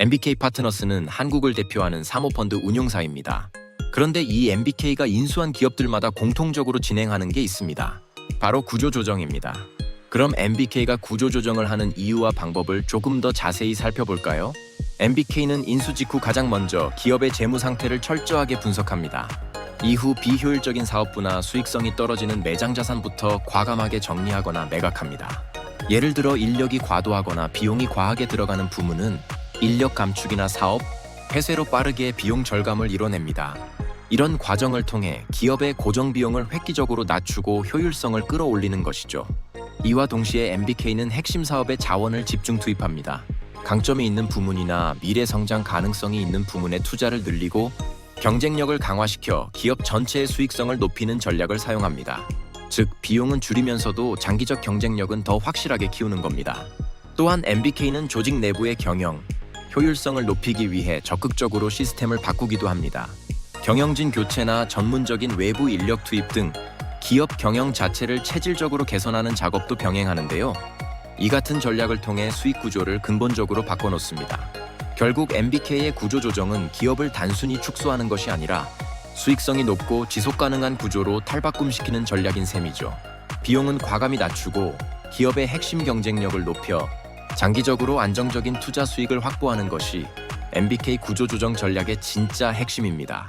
MBK 파트너스는 한국을 대표하는 사모펀드 운용사입니다. 그런데 이 MBK가 인수한 기업들마다 공통적으로 진행하는 게 있습니다. 바로 구조조정입니다. 그럼 MBK가 구조조정을 하는 이유와 방법을 조금 더 자세히 살펴볼까요? MBK는 인수 직후 가장 먼저 기업의 재무 상태를 철저하게 분석합니다. 이후 비효율적인 사업부나 수익성이 떨어지는 매장 자산부터 과감하게 정리하거나 매각합니다. 예를 들어 인력이 과도하거나 비용이 과하게 들어가는 부문은 인력 감축이나 사업, 폐쇄로 빠르게 비용 절감을 이뤄냅니다. 이런 과정을 통해 기업의 고정 비용을 획기적으로 낮추고 효율성을 끌어올리는 것이죠. 이와 동시에 MBK는 핵심 사업에 자원을 집중 투입합니다. 강점이 있는 부문이나 미래 성장 가능성이 있는 부문에 투자를 늘리고 경쟁력을 강화시켜 기업 전체의 수익성을 높이는 전략을 사용합니다. 즉, 비용은 줄이면서도 장기적 경쟁력은 더 확실하게 키우는 겁니다. 또한 MBK는 조직 내부의 경영, 효율성을 높이기 위해 적극적으로 시스템을 바꾸기도 합니다. 경영진 교체나 전문적인 외부 인력 투입 등 기업 경영 자체를 체질적으로 개선하는 작업도 병행하는데요. 이 같은 전략을 통해 수익 구조를 근본적으로 바꿔놓습니다. 결국 MBK의 구조 조정은 기업을 단순히 축소하는 것이 아니라 수익성이 높고 지속 가능한 구조로 탈바꿈시키는 전략인 셈이죠. 비용은 과감히 낮추고 기업의 핵심 경쟁력을 높여 장기적으로 안정적인 투자 수익을 확보하는 것이 MBK 구조 조정 전략의 진짜 핵심입니다.